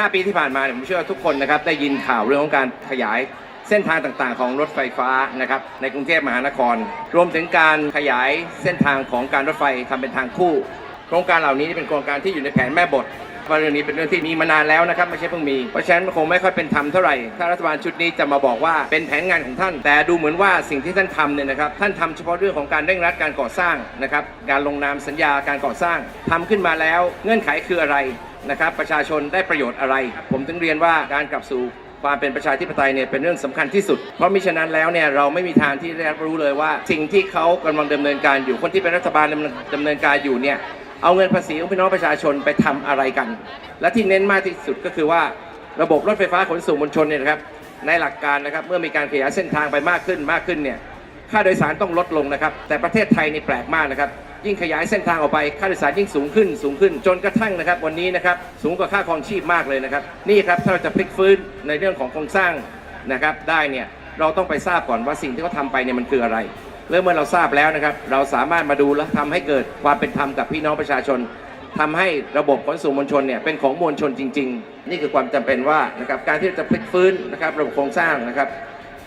5 ปีที่ผ่านมาเนี่ยผมเชื่อว่าทุกคนนะครับได้ยินข่าวเรื่องของการขยายเส้นทางต่างๆ ของรถไฟฟ้านะครับในกรุงเทพมหานคร รวมถึงการขยายเส้นทางของการรถไฟทำเป็นทางคู่ โครงการเหล่านี้เป็นโครงการที่อยู่ในแผนแม่บท ว่าเรื่องนี้เป็นเรื่องที่มีมานานแล้วนะครับไม่ใช่เพิ่งมี เพราะฉะนั้นคงไม่ค่อยเป็นธรรมเท่าไหร่ถ้ารัฐบาลชุดนี้จะมาบอกว่าเป็นแผนงานของท่าน แต่ดูเหมือนว่าสิ่งที่ท่านทำเนี่ยนะครับท่านทำเฉพาะเรื่องของการเร่งรัดการก่อสร้างนะครับการลงนามสัญญาการก่อสร้างทำขึ้นมาแล้วเงื่อนไขคืออะไรนะครับประชาชนได้ประโยชน์อะไร ผมถึงเรียนว่าการกลับสู่ความเป็นประชาธิปไตยเนี่ยเป็นเรื่องสำคัญที่สุด เพราะมิฉะนั้นแล้วเนี่ยเราไม่มีทางที่ได้รับรู้เลยว่า สิ่งที่เขากำลังดำเนินการอยู่คนที่เป็นรัฐบาลดำเนินดำเนินการอยู่เนี่ย เอาเงินภาษีของพี่น้องประชาชนไปทำอะไรกัน และที่เน้นมากที่สุดก็คือว่าระบบรถไฟฟ้าขนส่งมวลชนเนี่ยนะครับ ในหลักการนะครับเมื่อมีการขยายเส้นทางไปมากขึ้นมากขึ้นเนี่ยค่าโดยสารต้องลดลงนะครับ แต่ประเทศไทยนี่แปลกมากนะครับ ยิ่งขยายเส้นทางออกไปค่าโดยสารยิ่งสูงขึ้นสูงขึ้น จนกระทั่งนะครับ วันนี้นะครับสูงกว่าค่าครองชีพมากเลยนะครับ นี่ครับถ้าเราจะพลิกฟื้นในเรื่องของโครงสร้างนะครับ ได้เนี่ยเราต้องไปทราบก่อนว่าสิ่งที่เขาทำไปเนี่ยมันคืออะไร แล้วเมื่อเราทราบแล้วนะครับ เราสามารถมาดูและทำให้เกิดความเป็นธรรมกับพี่น้องประชาชนทำให้ระบบขนส่งมวลชนเนี่ยเป็นของมวลชนจริง ๆ นี่คือความจำเป็นว่านะครับการที่จะพลิกฟื้นนะครับระบบโครงสร้างนะครับ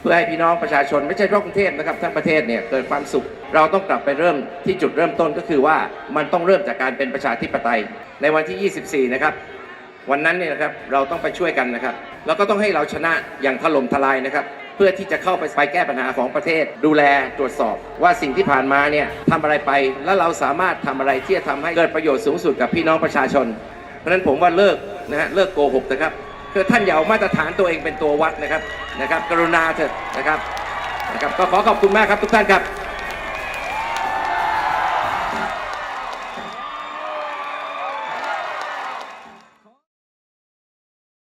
เพื่อให้พี่น้องประชาชนไม่ใช่เฉพาะกรุงเทพนะครับทั้งประเทศเนี่ยเกิดความสุข เราต้องกลับไปเริ่มที่จุดเริ่มต้นก็คือว่ามันต้องเริ่มจากการเป็นประชาธิปไตย ในวันที่ 24 นะครับวันนั้นเนี่ยนะครับเราต้องไปช่วยกันนะครับ แล้วก็ต้องให้เราชนะอย่างถล่มทลายนะครับ เพื่อที่จะเข้าไปไปแก้ปัญหาของประเทศ ดูแลตรวจสอบ ว่าสิ่งที่ผ่านมาเนี่ยทำอะไรไป แล้วเราสามารถทำอะไรที่จะทำให้เกิดประโยชน์สูงสุดกับพี่น้องประชาชน เพราะฉะนั้นผมว่าเลิกนะฮะเลิกโกหกนะครับคือท่านอย่าเอามาตรฐานตัวเองเป็นตัววัดนะครับนะครับ กรุณาเถอะนะครับนะครับ ก็ขอขอบคุณมากครับทุกท่านครับ